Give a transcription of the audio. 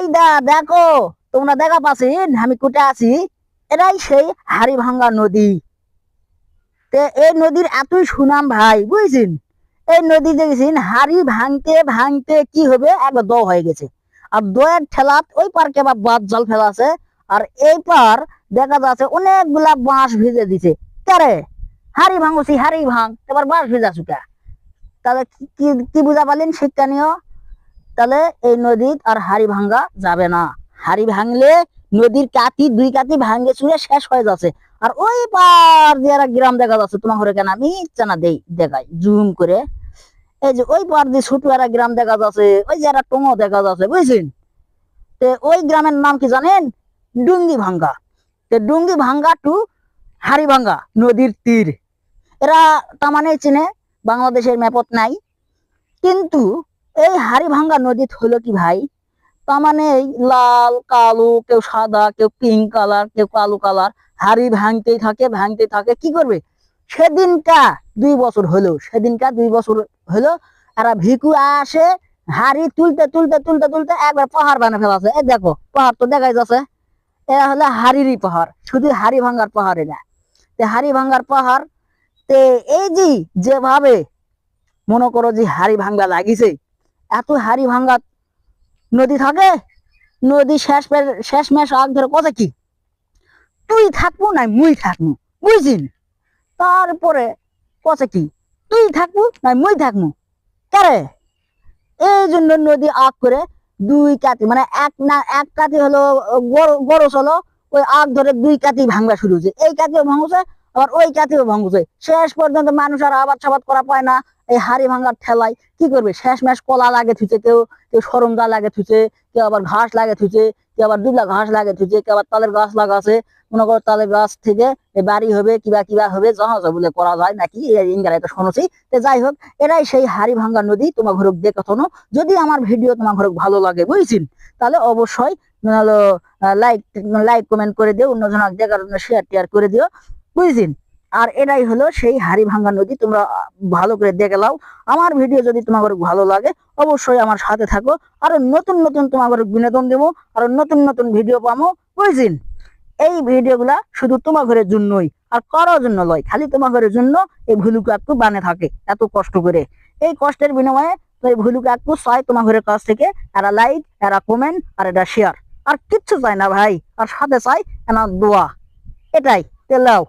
High দা দেখো, তোমরা দেখা পাচ্ছেন আমি কোটে আছি? এটাই সেই হাড়ি ভাঙ্গা নদী। তে এই নদীর এতই সুনাম ভাই, বুঝছেন? এই নদী দেখেছেন, হাড়ি ভাঙতে ভাঙতে কি হবে? একবার দ হয়ে গেছে। আর দয়ের ঠেলাত, ওই পার্কে আবার বাদ জল ফেলা আছে। আর এই পার দেখা যাচ্ছে, অনেকগুলা বাঁশ ভিজে দিছে। কারে হাড়ি ভাঙছি হাড়ি ভাঙ। এবার বাঁশ ভিজা চুকা তাহলে কি- কি বুঝা পারলেন শিক্ষা নিও? তাহলে এই নদীত আর হাড়ি ভাঙ্গা যাবে না। হাড়ি ভাঙলে নদীর কাতি দুই কাতি ভাঙ্গে চুরে শেষ হয়ে যাচ্ছে। আর ওই পার যে একটা গ্রাম দেখা যাচ্ছে। তোমার ঘরে কেন আমি চানা দেই, দেখাই, জুম করে। এই যে ওই পার দিয়ে ছোট একটা গ্রাম দেখা যাচ্ছে, ওই যে একটা টোঙো দেখা যাচ্ছে, বুঝছেন? তে ওই গ্রামের নাম কি জানেন? ডুঙ্গি ভাঙ্গা। তে ডুঙ্গি ভাঙ্গা টু হাড়ি ভাঙ্গা, নদীর তীর। এরা তার মানে চিনে, বাংলাদেশের ম্যাপত নাই। কিন্তু এই হাড়ি ভাঙ্গা নদীত হলো কি ভাই? তার মানে লাল, কালো, কেউ সাদা, কেউ পিঙ্ক কালার কেউ কালো কালার হাড়ি ভাঙতেই থাকে ভাঙতেই থাকে, কি করবে? সেদিনটা দুই বছর হলো সেদিনটা দুই বছর হলো এরা ভিকু আসে, হাড়ি তুলতে তুলতে তুলতে তুলতে একবার পাহাড় বানিয়ে ফেলাছে। এই দেখো, পাহাড় তো দেখাই যাচ্ছে। এরা হলো হাড়িরই পাহাড়, শুধু হাড়ি ভাঙ্গার পাহাড়ে না। তে হাড়ি ভাঙ্গার পাহাড়, তে এই যে যেভাবে মনে করো যে হাড়ি ভাঙ্গা লাগিছে এত হাড়ি ভাঙ্গা নদী থাকে? নদী শেষ শেষ মেশ আগ ধরে কথা কি? তুই থাকব না মুই থাকব বুঝছিন তারপরে কথা কি? তুই থাকব না মুই থাকব? কারে? এই জন্য নদী আগ করে দুই কাতি মানে এক না, এক কাতি হলো বড় হলো ওই আগ ধরে দুই কাতি ভাঙ্গা শুরু হয়েছে। এই কাতিও ভাঙছে, আবার ওই কাতিও ভাঙছে। শেষ পর্যন্ত মানুষ আর আবাদ সাবাদ করা পায় না এই হাড়ি ভাঙার ঠেলায় কি করবে? শেষ মেশ কলা লাগে থুইছে, কেউ কেউ সরমদা লাগে থুইছে, কেউ আবার ঘাস লাগে থুইছে, কেউ আবার দুবলা ঘাস লাগে থুইছে, কেউ আবার তালের গাছ লাগাছে মনে করো তালের গাছ থেকে বাড়ি হবে, কিবা কিবা হবে জাহাজ বলে করা যায় নাকি? ইংরাজিতে শুনেছি। তো যাই হোক এটাই সেই হাড়ি ভাঙ্গা নদী, তোমার ঘরক দেখে শোনো। যদি আমার ভিডিও তোমার ঘরক ভালো লাগে, বুঝছেন? তাহলে অবশ্যই লাইক লাইক কমেন্ট করে দিও অন্যজন দেখার জন্য শেয়ার টেয়ার করে দিও, বুঝছেন? আর এটাই হলো সেই হাড়ি ভাঙ্গা নদী, তোমরা ভালো করে দেখে লাও আমার ভিডিও যদি তোমার ঘরে ভালো লাগে, অবশ্যই আমার সাথে থাকো। আরও নতুন নতুন তোমার ঘরে বিনোদন দেবো, আরও নতুন নতুন ভিডিও পাবো, বুঝছেন? এই ভিডিওগুলা শুধু তোমার ঘরের জন্যই, আর কারোর জন্য লয় খালি তোমার ঘরের জন্য এই ভুলু কাকু বানে থাকে, এত কষ্ট করে। এই কষ্টের বিনিময়ে এই ভুলু কাকু চাই তোমার ঘরের কাছ থেকে, এরা লাইক এরা কমেন্ট আর এটা শেয়ার আর কিচ্ছু চাই না ভাই, আর সাথে চাই এনা দোয়া। এটাই তেলাও